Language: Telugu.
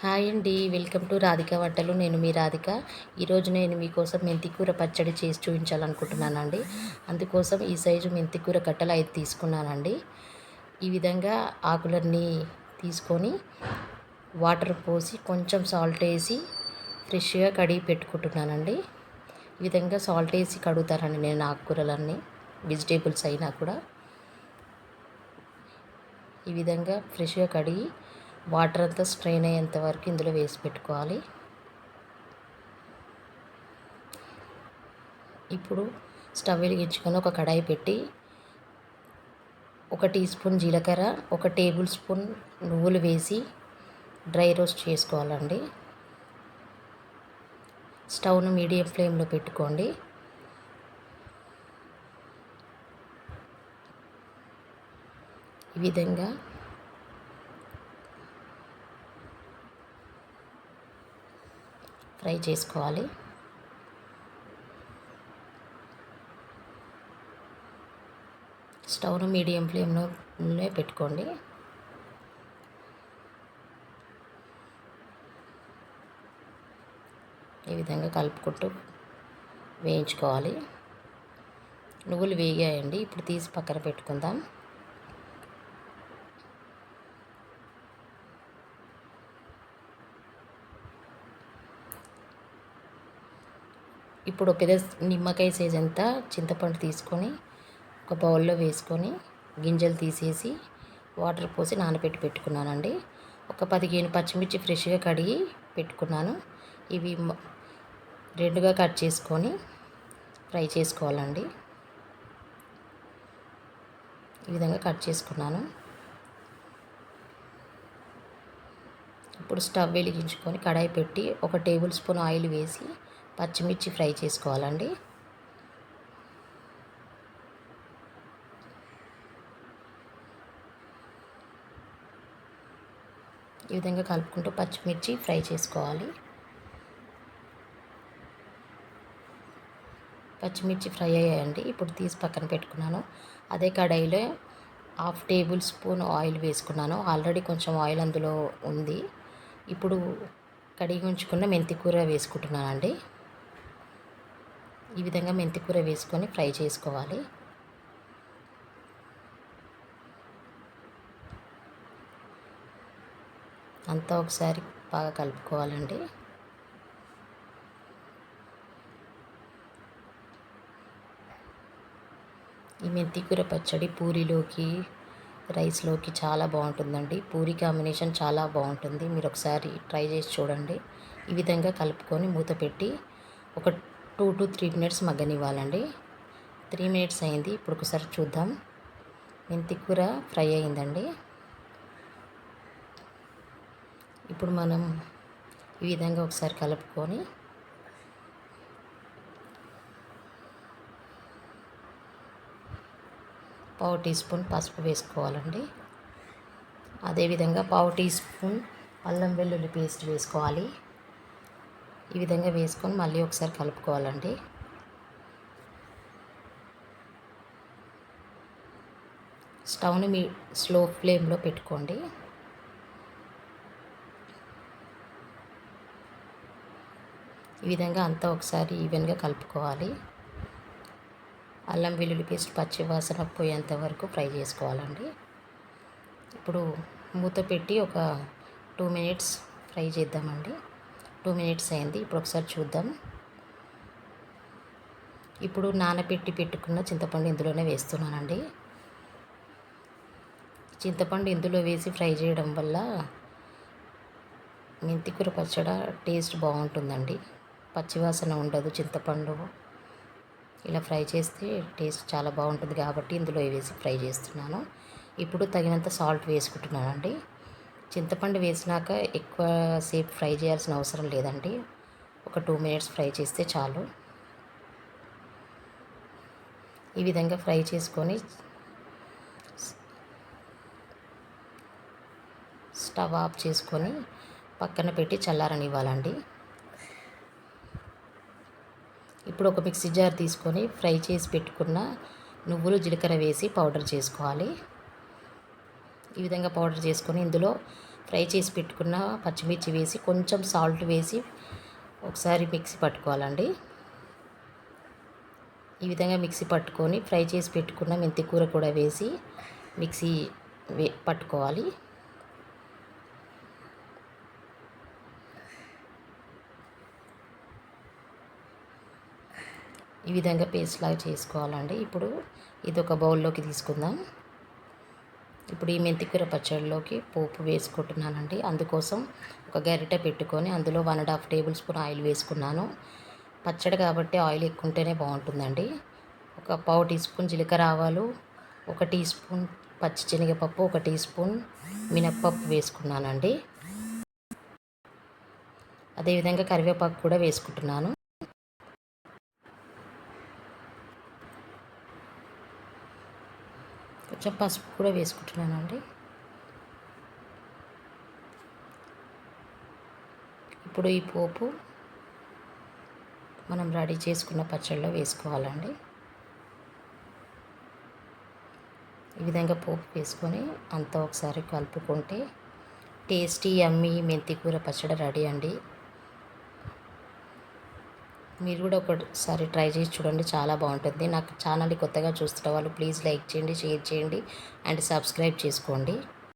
హాయ్ అండి వెల్కమ్ టు రాధిక వంటలు. నేను మీ రాధిక. ఈరోజు నేను మీకోసం మెంతికూర పచ్చడి చేసి చూపించాలనుకుంటున్నానండి. అందుకోసం ఈ సైజు మెంతికూర కట్టలు ఐదు తీసుకున్నానండి. ఈ విధంగా ఆకులన్నీ తీసుకొని వాటర్ పోసి కొంచెం సాల్ట్ వేసి ఫ్రెష్గా కడిగి పెట్టుకుంటున్నానండి. ఈ విధంగా సాల్ట్ వేసి కడుగుతానండి నేను ఆకుకూరలన్నీ వెజిటేబుల్స్ అయినా కూడా. ఈ విధంగా ఫ్రెష్గా కడిగి వాటర్ అంతా స్ట్రెయిన్ అయ్యేంత వరకు ఇందులో వేసి పెట్టుకోవాలి. ఇప్పుడు స్టవ్ వెలిగించుకొని ఒక కడాయి పెట్టి ఒక టీ స్పూన్ జీలకర్ర ఒక టేబుల్ స్పూన్ నువ్వులు వేసి డ్రై రోస్ట్ చేసుకోవాలండి. స్టవ్ను మీడియం ఫ్లేమ్లో పెట్టుకోండి. ఈ విధంగా ఫ్రై చేసుకోవాలి. స్టవ్ను మీడియం ఫ్లేమ్లో పెట్టుకోండి. ఈ విధంగా కలుపుకుంటూ వేయించుకోవాలి. నువ్వులు వేగాయండి. ఇప్పుడు తీసి పక్కన పెట్టుకుందాం. ఇప్పుడు పెద్ద నిమ్మకాయ సైజ్ అంతా చింతపండు తీసుకొని ఒక బౌల్లో వేసుకొని గింజలు తీసేసి వాటర్ పోసి నానబెట్టి పెట్టుకున్నానండి. ఒక పదిహేను పచ్చిమిర్చి ఫ్రెష్గా కడిగి పెట్టుకున్నాను. ఇవి రెండుగా కట్ చేసుకొని ఫ్రై చేసుకోవాలండి. ఈ విధంగా కట్ చేసుకున్నాను. ఇప్పుడు స్టవ్ వెలిగించుకొని కడాయి పెట్టి ఒక టేబుల్ స్పూన్ ఆయిల్ వేసి పచ్చిమిర్చి ఫ్రై చేసుకోవాలండి. ఈ విధంగా కలుపుకుంటూ పచ్చిమిర్చి ఫ్రై చేసుకోవాలి. పచ్చిమిర్చి ఫ్రై అయ్యాయండి. ఇప్పుడు తీసి పక్కన పెట్టుకున్నాను. అదే కడాయిలో హాఫ్ టేబుల్ స్పూన్ ఆయిల్ వేసుకున్నాను. ఆల్రెడీ కొంచెం ఆయిల్ అందులో ఉంది. ఇప్పుడు కడిగి ఉంచుకున్న మెంతికూర వేసుకుంటున్నానండి. ఈ విధంగా మెంతికూర వేసుకొని ఫ్రై చేసుకోవాలి. అంతా ఒకసారి బాగా కలుపుకోవాలండి. ఈ మెంతికూర పచ్చడి పూరిలోకి రైస్లోకి చాలా బాగుంటుందండి. పూరి కాంబినేషన్ చాలా బాగుంటుంది. మీరు ఒకసారి ట్రై చేసి చూడండి. ఈ విధంగా కలుపుకొని మూత పెట్టి ఒక టూ టు త్రీ మినిట్స్ మగ్గనివ్వాలండి. త్రీ మినిట్స్ అయింది. ఇప్పుడు ఒకసారి చూద్దాం. మెంతి కూర ఫ్రై అయిందండి. ఇప్పుడు మనం ఈ విధంగా ఒకసారి కలుపుకొని పావు టీ స్పూన్ పసుపు వేసుకోవాలండి. అదేవిధంగా పావు టీ స్పూన్ అల్లం వెల్లుల్లి పేస్ట్ వేసుకోవాలి. ఈ విధంగా వేసుకొని మళ్ళీ ఒకసారి కలుపుకోవాలండి. స్టవ్ని మీ స్లో ఫ్లేమ్లో పెట్టుకోండి. ఈ విధంగా అంతా ఒకసారి ఈవెన్గా కలుపుకోవాలి. అల్లం వెల్లుల్లి పేస్ట్ పచ్చి వాసన పోయేంత వరకు ఫ్రై చేసుకోవాలండి. ఇప్పుడు మూత పెట్టి ఒక టూ మినిట్స్ ఫ్రై చేద్దామండి. టూ మినిట్స్ అయింది. ఇప్పుడు ఒకసారి చూద్దాం. ఇప్పుడు నానబెట్టి పెట్టుకున్న చింతపండు ఇందులోనే వేస్తున్నానండి. చింతపండు ఇందులో వేసి ఫ్రై చేయడం వల్ల మెంతికూర పచ్చడ టేస్ట్ బాగుంటుందండి. పచ్చివాసన ఉండదు చింతపండు. ఇలా ఫ్రై చేస్తే టేస్ట్ చాలా బాగుంటుంది కాబట్టి ఇందులో వేసి ఫ్రై చేస్తున్నాను. ఇప్పుడు తగినంత సాల్ట్ వేసుకుంటున్నానండి. చింతపండు వేసినాక ఎక్కువ సేపు ఫ్రై చేయాల్సిన అవసరం లేదండి. ఒక టూ మినిట్స్ ఫ్రై చేస్తే చాలు. ఈ విధంగా ఫ్రై చేసుకొని స్టవ్ ఆఫ్ చేసుకొని పక్కన పెట్టి చల్లారనివ్వాలండి. ఇప్పుడు ఒక మిక్సీ జార్ తీసుకొని ఫ్రై చేసి పెట్టుకున్న నువ్వులు జీలకర్ర వేసి పౌడర్ చేసుకోవాలి. ఈ విధంగా పౌడర్ చేసుకొని ఇందులో ఫ్రై చేసి పెట్టుకున్న పచ్చిమిర్చి వేసి కొంచెం సాల్ట్ వేసి ఒకసారి మిక్సీ పట్టుకోవాలండి. ఈ విధంగా మిక్సీ పట్టుకొని ఫ్రై చేసి పెట్టుకున్న మెంతి కూర కూడా వేసి మిక్సీ వే పట్టుకోవాలి. ఈ విధంగా పేస్ట్ లాగా చేసుకోవాలండి. ఇప్పుడు ఇది ఒక బౌల్లోకి తీసుకుందాం. ఇప్పుడు ఈ మెంతికూర పచ్చడిలోకి పోపు వేసుకుంటున్నానండి. అందుకోసం ఒక గరిటె పెట్టుకొని అందులో one and half tablespoon oil వేసుకున్నాను. పచ్చడి కాబట్టి ఆయిల్ ఎక్కువ ఉంటేనే బాగుంటుందండి. ఒక పావు టీ స్పూన్ జీలకర్ర ఆవాలు ఒక టీ స్పూన్ పచ్చి శనగపప్పు ఒక టీ స్పూన్ మినప్పప్పు వేసుకున్నానండి. అదేవిధంగా కరివేపాకు కూడా వేసుకుంటున్నాను. కొంచెం పసుపు కూడా వేసుకుంటున్నానండి ఇప్పుడు ఈ పోపు మనం రెడీ చేసుకున్న పచ్చడిలో వేసుకోవాలండి. ఈ విధంగా పోపు వేసుకొని అంతా ఒకసారి కలుపుకుంటే టేస్టీ అమ్మి మెంతి కూర పచ్చడి రెడీ అండి. మీరు కూడా ఒకసారి ట్రై చేసి చూడండి చాలా బాగుంటుంది. నాకు ఛానల్ని కొత్తగా చూస్తున్న వాళ్ళు ప్లీజ్ లైక్ చేయండి షేర్ చేయండి అండ్ సబ్స్క్రైబ్ చేసుకోండి.